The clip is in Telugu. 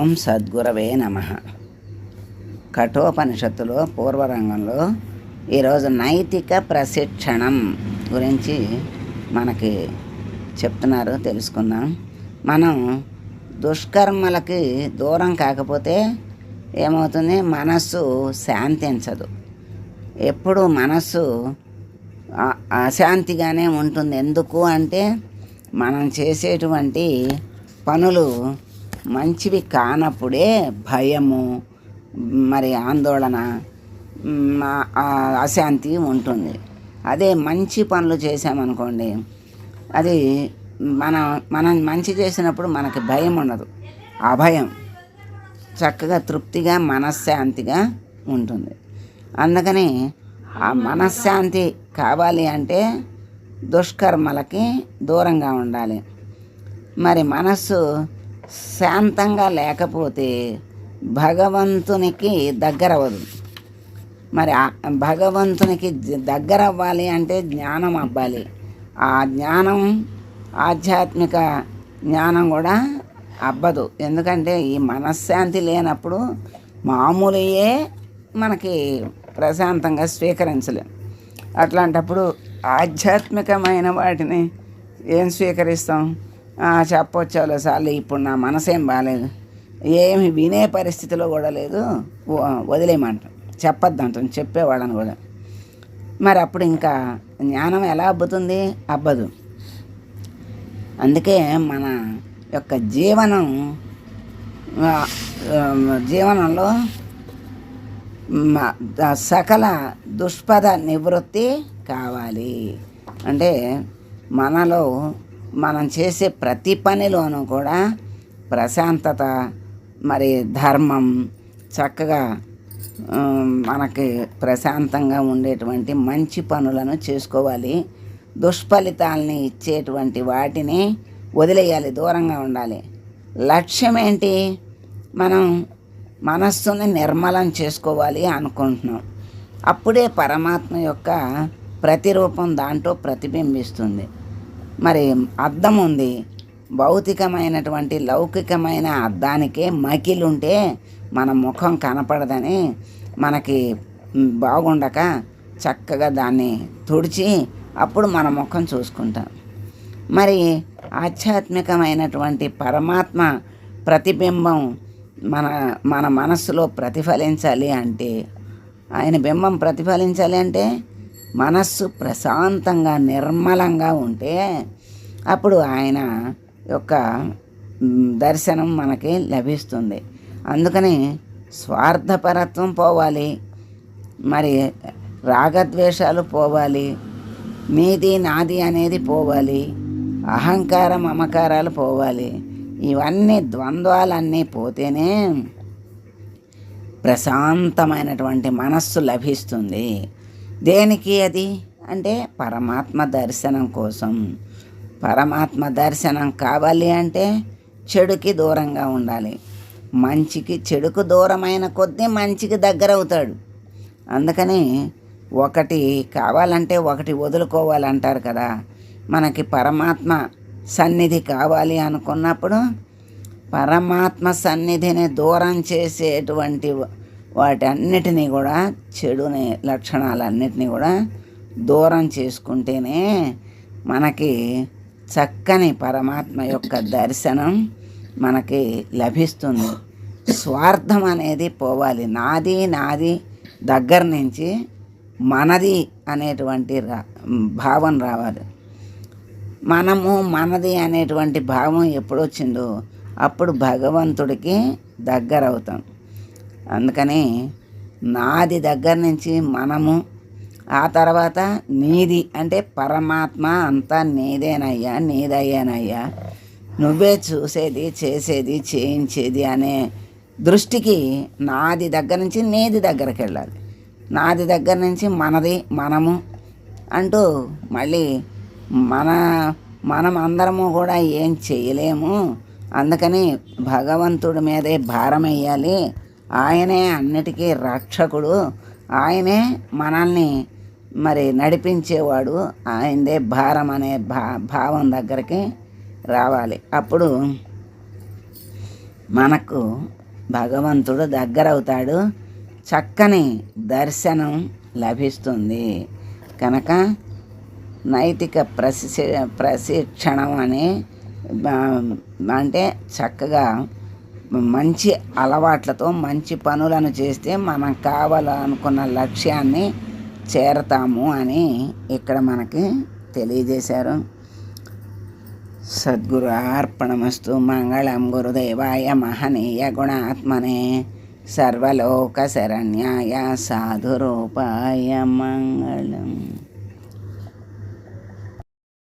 ఓం సద్గురవే నమ. కఠోపనిషత్తులో పూర్వరంగంలో ఈరోజు నైతిక ప్రశిక్షణం గురించి మనకి చెప్తున్నారు తెలుసుకుందాం. మనం దుష్కర్మలకి దూరం కాకపోతే ఏమవుతుంది? మనస్సు శాంతించదు. ఎప్పుడు మనస్సు అశాంతిగానే ఉంటుంది. ఎందుకు అంటే మనం చేసేటువంటి పనులు మంచివి కానప్పుడే భయము మరి ఆందోళన అశాంతి ఉంటుంది. అదే మంచి పనులు చేసామనుకోండి అది మన మనం మంచి చేసినప్పుడు మనకి భయం ఉండదు అభయం. చక్కగా తృప్తిగా మనశ్శాంతిగా ఉంటుంది. అందుకని ఆ మనశ్శాంతి కావాలి అంటే దుష్కర్మలకి దూరంగా ఉండాలి. మరి మనస్సు శాంతంగా లేకపోతే భగవంతునికి దగ్గర అవ్వదు మరి భగవంతునికి దగ్గర అవ్వాలి అంటే జ్ఞానం అవ్వాలి. ఆ జ్ఞానం ఆధ్యాత్మిక జ్ఞానం కూడా అవ్వదు. ఎందుకంటే ఈ మనశ్శాంతి లేనప్పుడు మామూలుయే మనకి ప్రశాంతంగా స్వీకరించలేం. అట్లాంటప్పుడు ఆధ్యాత్మికమైన వాటిని ఏం స్వీకరిస్తాం? చెప్పొచ్చాలో సార్లు ఇప్పుడు నా మనసేం బాగాలేదు ఏమి వినే పరిస్థితిలో కూడా లేదు. వ- వదిలేయమంటాం. చెప్పొద్దు చెప్పేవాళ్ళని కూడా. మరి అప్పుడు ఇంకా జ్ఞానం ఎలా అబ్బుతుంది? అబ్బదు. అందుకే మన యొక్క జీవనం జీవనంలో సకల దుష్పద నివృత్తి కావాలి. అంటే మనలో మనం చేసే ప్రతి పనిలోనూ కూడా ప్రశాంతత మరి ధర్మం చక్కగా మనకి ప్రశాంతంగా ఉండేటువంటి మంచి పనులను చేసుకోవాలి. దుష్ఫలితాలని ఇచ్చేటువంటి వాటిని వదిలేయాలి దూరంగా ఉండాలి. లక్ష్యం ఏంటి మనం మనస్సుని నిర్మలం చేసుకోవాలి అనుకుంటున్నాం. అప్పుడే పరమాత్మ యొక్క ప్రతిరూపం దాంట్లో ప్రతిబింబిస్తుంది. మరి అద్దం ఉంది భౌతికమైనటువంటి లౌకికమైన అద్దానికే మకిలుంటే మన ముఖం కనపడదని మనకి బాగుండక చక్కగా దాన్ని తుడిచి అప్పుడు మన ముఖం చూసుకుంటాం. మరి ఆధ్యాత్మికమైనటువంటి పరమాత్మ ప్రతిబింబం మన మన మనస్సులో ప్రతిఫలించాలి అంటే ఆయన బింబం ప్రతిఫలించాలి అంటే మనస్సు ప్రశాంతంగా నిర్మలంగా ఉంటే అప్పుడు ఆయన యొక్క దర్శనం మనకి లభిస్తుంది. అందుకని స్వార్థపరత్వం పోవాలి. మరి రాగద్వేషాలు పోవాలి. నీది నాది అనేది పోవాలి. అహంకారం మమకారాలు పోవాలి. ఇవన్నీ ద్వంద్వాలన్నీ పోతేనే ప్రశాంతమైనటువంటి మనస్సు లభిస్తుంది. దేనికి అది? అంటే పరమాత్మ దర్శనం కోసం. పరమాత్మ దర్శనం కావాలి అంటే చెడుకి దూరంగా ఉండాలి. మంచికి చెడుకు దూరమైన కొద్దీ మంచికి దగ్గర అవుతాడు. అందుకని ఒకటి కావాలంటే ఒకటి వదులుకోవాలంటారు కదా. మనకి పరమాత్మ సన్నిధి కావాలి అనుకున్నప్పుడు పరమాత్మ సన్నిధిని దూరం చేసేటువంటి వాటన్నిటినీ కూడా చెడుని లక్షణాలన్నిటినీ కూడా దూరం చేసుకుంటేనే మనకి చక్కని పరమాత్మ యొక్క దర్శనం మనకి లభిస్తుంది. స్వార్థం అనేది పోవాలి. నాది నాది దగ్గర నుంచి మనది అనేటువంటి రా భావం రావాలి. మనము మనది అనేటువంటి భావం ఎప్పుడొచ్చిందో అప్పుడు భగవంతుడికి దగ్గర అవుతాం అందుకని నాది దగ్గర నుంచి మనము ఆ తర్వాత నీది అంటే పరమాత్మ అంతా నీదేనయ్యా నీదయ్యానయ్యా. నువ్వే చూసేది చేసేది చేయించేది అనే దృష్టికి నాది దగ్గర నుంచి నీది దగ్గరికి వెళ్ళాలి. నాది దగ్గర నుంచి మనది మనము అంటూ మళ్ళీ మన మనం అందరము కూడా ఏం చేయలేము. అందుకని భగవంతుడి మీదే భారం వేయాలి ఆయనే అన్నిటికీ రక్షకుడు. ఆయనే మనల్ని మరి నడిపించేవాడు. ఆయనదే భారం అనే భా భావం దగ్గరికి రావాలి. అప్పుడు మనకు భగవంతుడు దగ్గరవుతాడు. చక్కని దర్శనం లభిస్తుంది. కనుక నైతిక ప్రశి ప్రశిక్షణం అని అంటే చక్కగా మంచి అలవాట్లతో మంచి పనులను చేస్తే మనం కావాలనుకున్న లక్ష్యాన్ని చేరతాము అని ఇక్కడ మనకి తెలియజేశారు. సద్గురు అర్పణమస్తు మంగళం గురుదేవాయ మహనీయ గుణాత్మనే సర్వలోక శరణ్యాయ సాధురూపాయ మంగళం.